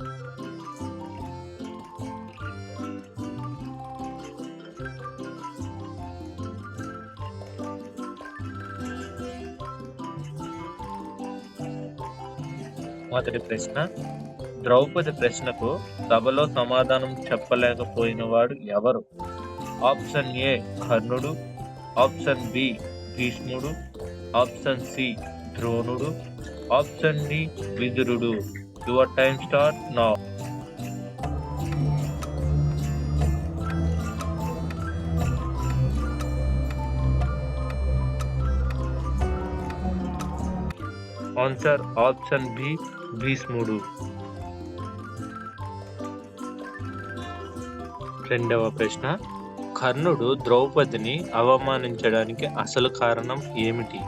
మొదటి ప్రశ్న ద్రౌపది ప్రశ్నకు సభలో సమాధానం చెప్పలేకపోయిన వాడు ఎవరు? ఆప్షన్ ఏ కర్ణుడు. ఆప్షన్ బి భీష్ముడు. ఆప్షన్ సి ద్రోణుడు. ఆప్షన్ డి విదురుడు. Your టైం start నా ఆన్సర్ ఆప్షన్ బి భీష్ముడు రెండవ ప్రశ్న. కర్ణుడు ద్రౌపదిని అవమానించడానికి అసలు కారణం ఏమిటి?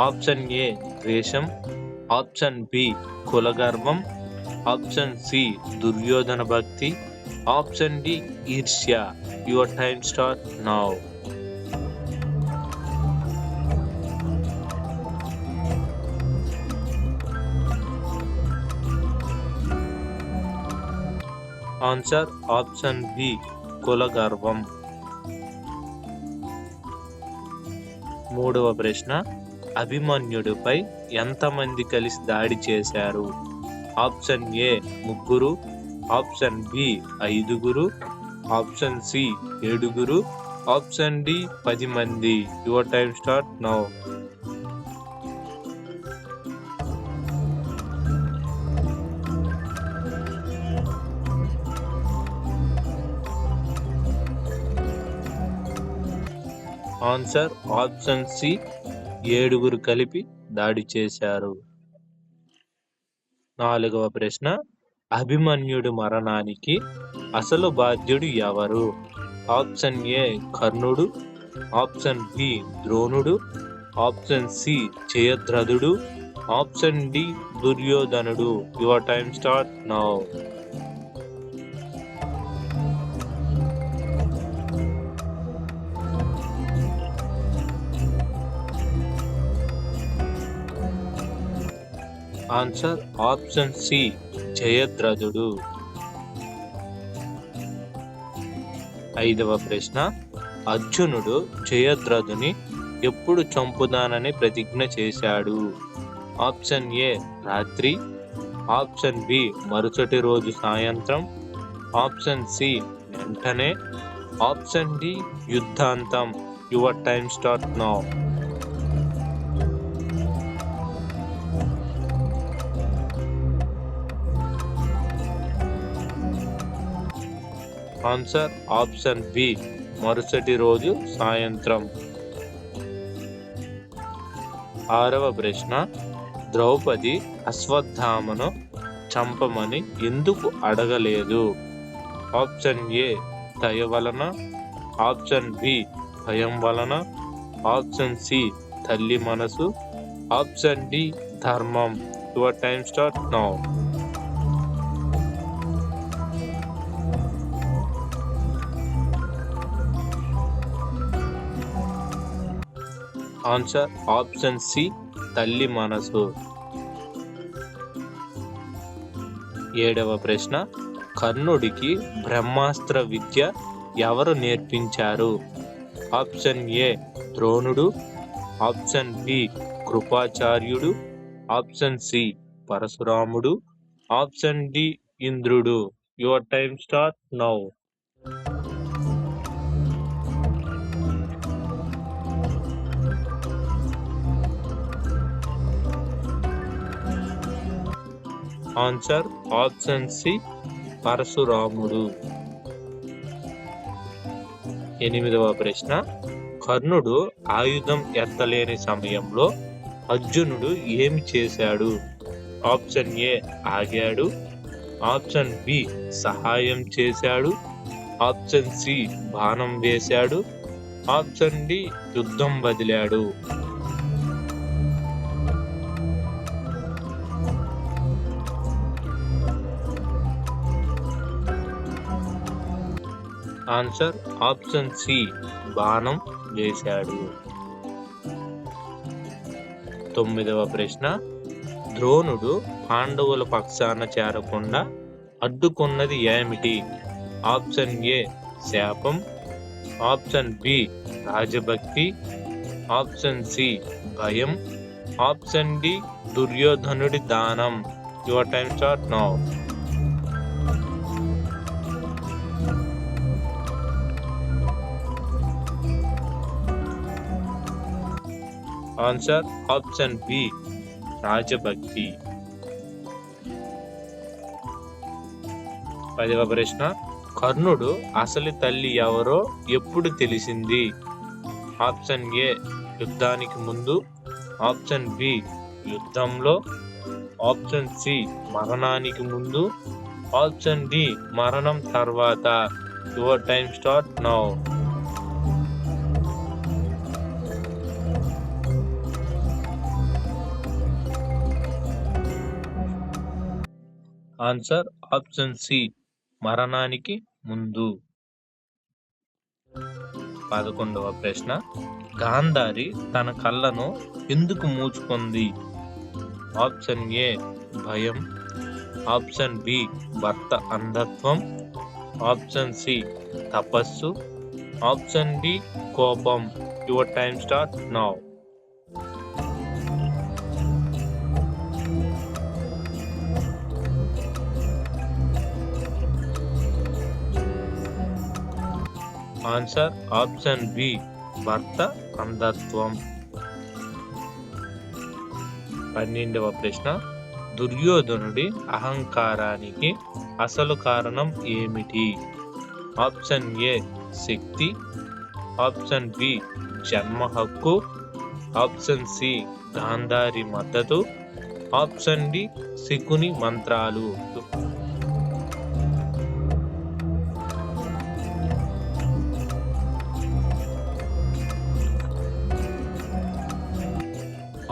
ఆప్షన్ ఏ ద్వేషం. ఆప్షన్ బి కులగర్వం ఆప్షన్ సి దుర్యోధన భక్తి ఆప్షన్ డి ఈర్ష్య. Your time start now answer option B కులగర్వం. మూడవ ప్రశ్న అభిమన్యుడిపై ఎంతమంది కలిసి దాడి చేశారు? ఆప్షన్ ఏ ముగ్గురు ఆప్షన్ బి ఐదుగురు ఆప్షన్ సి ఏడుగురు ఆప్షన్ డి పది మంది. Your time start now answer option C ఏడుగురు కలిపి దాడి చేశారు. నాలుగవ ప్రశ్న అభిమన్యుడు మరణానికి అసలు బాధ్యుడు ఎవరు? ఆప్షన్ ఏ కర్ణుడు. ఆప్షన్ బి ద్రోణుడు. ఆప్షన్ సి జయద్రథుడు. ఆప్షన్ డి దుర్యోధనుడు. Your time start now. Answer option C జయద్రథుడు ఐదవ ప్రశ్న అర్జునుడు జయద్రథుని ఎప్పుడు చంపుదానని ప్రతిజ్ఞ చేశాడు? ఆప్షన్ ఏ రాత్రి. ఆప్షన్ బి మరుసటి రోజు సాయంత్రం. ఆప్షన్ సి వెంటనే. Option D యుద్ధాంతం. Your time start now answer option B. మరుసటి రోజు సాయంత్రం. ఆరవ ప్రశ్న. ద్రౌపది అశ్వత్థామను చంపమని ఎందుకు అడగలేదు? Option A. దయ వలన. Option B. భయం వలన. Option C. తల్లి మనసు. Option D. ధర్మం. Your time start now. Answer option C తల్లి మనసు. ఏడవ ప్రశ్న కర్ణుడికి బ్రహ్మాస్త్ర విద్య ఎవరు నేర్పించారు? ఆప్షన్ ఏ ద్రోణుడు. ఆప్షన్ బి కృపాచార్యుడు. ఆప్షన్ సి పరశురాముడు. ఆప్షన్ డి ఇంద్రుడు. Your time start now. Answer option C పరశురాముడు. ఎనిమిదవ ప్రశ్న. కర్ణుడు ఆయుధం ఎత్తలేని సమయంలో అర్జునుడు ఏమి చేశాడు? ఆప్షన్ ఏ ఆగాడు. ఆప్షన్ బి సహాయం చేశాడు. ఆప్షన్ సి బాణం వేశాడు. ఆప్షన్ డి యుద్ధం వదిలాడు. ఆన్సర్ ఆప్షన్ సి బాణం వేశాడు. తొమ్మిదవ ప్రశ్న ద్రోణుడు పాండవుల పక్షాన చేరకుండా అడ్డుకున్నది ఏమిటి? ఆప్షన్ ఏ శాపం. ఆప్షన్ బి రాజభక్తి. ఆప్షన్ సి భయం. ఆప్షన్ డి దుర్యోధనుడి దానం. Your time start now answer option B రాజభక్తి పదవ ప్రశ్న కర్ణుడు అసలు తల్లి ఎవరో ఎప్పుడు తెలిసింది? ఆప్షన్ ఏ యుద్ధానికి ముందు. ఆప్షన్ బి యుద్ధంలో. ఆప్షన్ సి మరణానికి ముందు. ఆప్షన్ డి మరణం తర్వాత. Your time start now answer option C మరణానికి ముందు. పదకొండవ ప్రశ్న గాంధారి తన కళ్ళను ఎందుకు మూచుకుంది? ఆప్షన్ ఏ భయం. ఆప్షన్ బి భర్త అంధత్వం. ఆప్షన్ సి తపస్సు. ఆప్షన్ డి కోపం. Your time start now. Answer option B భర్త అంధత్వం. పన్నెండవ ప్రశ్న దుర్యోధనుడి అహంకారానికి అసలు కారణం ఏమిటి? ఆప్షన్ ఏ శక్తి. ఆప్షన్ బి జన్మ హక్కు. ఆప్షన్ సి గాంధారి మద్దతు. ఆప్షన్ డి శకుని మంత్రాలు.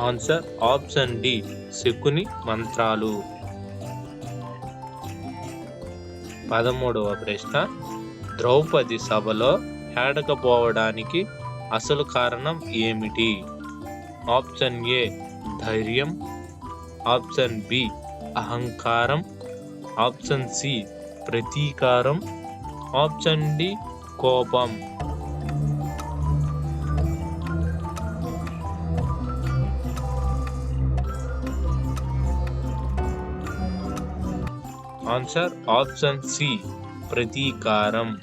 ఆన్సర్ ఆప్షన్ డి శకుని మంత్రాలు. పదమూడవ ప్రశ్న ద్రౌపది సభలో ఏడకపోవడానికి అసలు కారణం ఏమిటి? ఆప్షన్ ఏ ధైర్యం. ఆప్షన్ బి అహంకారం. ఆప్షన్ సి ప్రతీకారం. ఆప్షన్ డి కోపం. ఆన్సర్ ఆప్షన్ సి ప్రతీకారం.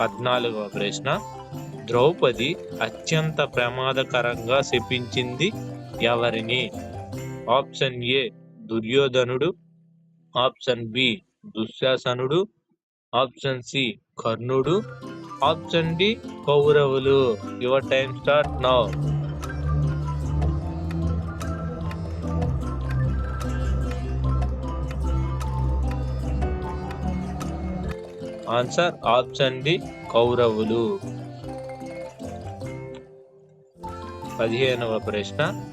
పద్నాలుగవ ప్రశ్న. ద్రౌపది అత్యంత ప్రమాదకరంగా శపించింది ఎవరిని? ఆప్షన్ ఏ దుర్యోధనుడు. ఆప్షన్ బి దుశ్శాసనుడు. ఆప్షన్ సి కర్ణుడు. ఆప్షన్ డి కౌరవులు. Your time start now answer option D కౌరవులు. పదిహేనవ ప్రశ్న.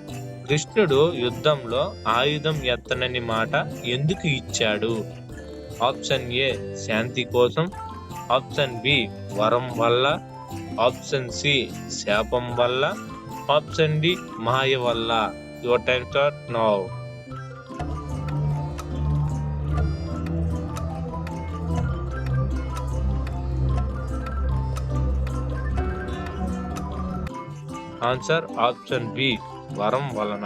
కృష్ణుడు యుద్ధంలో ఆయుధం ఎత్తనని మాట ఎందుకు ఇచ్చాడు? ఆప్షన్ ఏ శాంతి కోసం. ఆప్షన్ బి వరం వల్ల. ఆప్షన్ సి శాపం వల్ల. ఆప్షన్ డి మాయ వల్ల. Your time start now answer option B వరం వలన.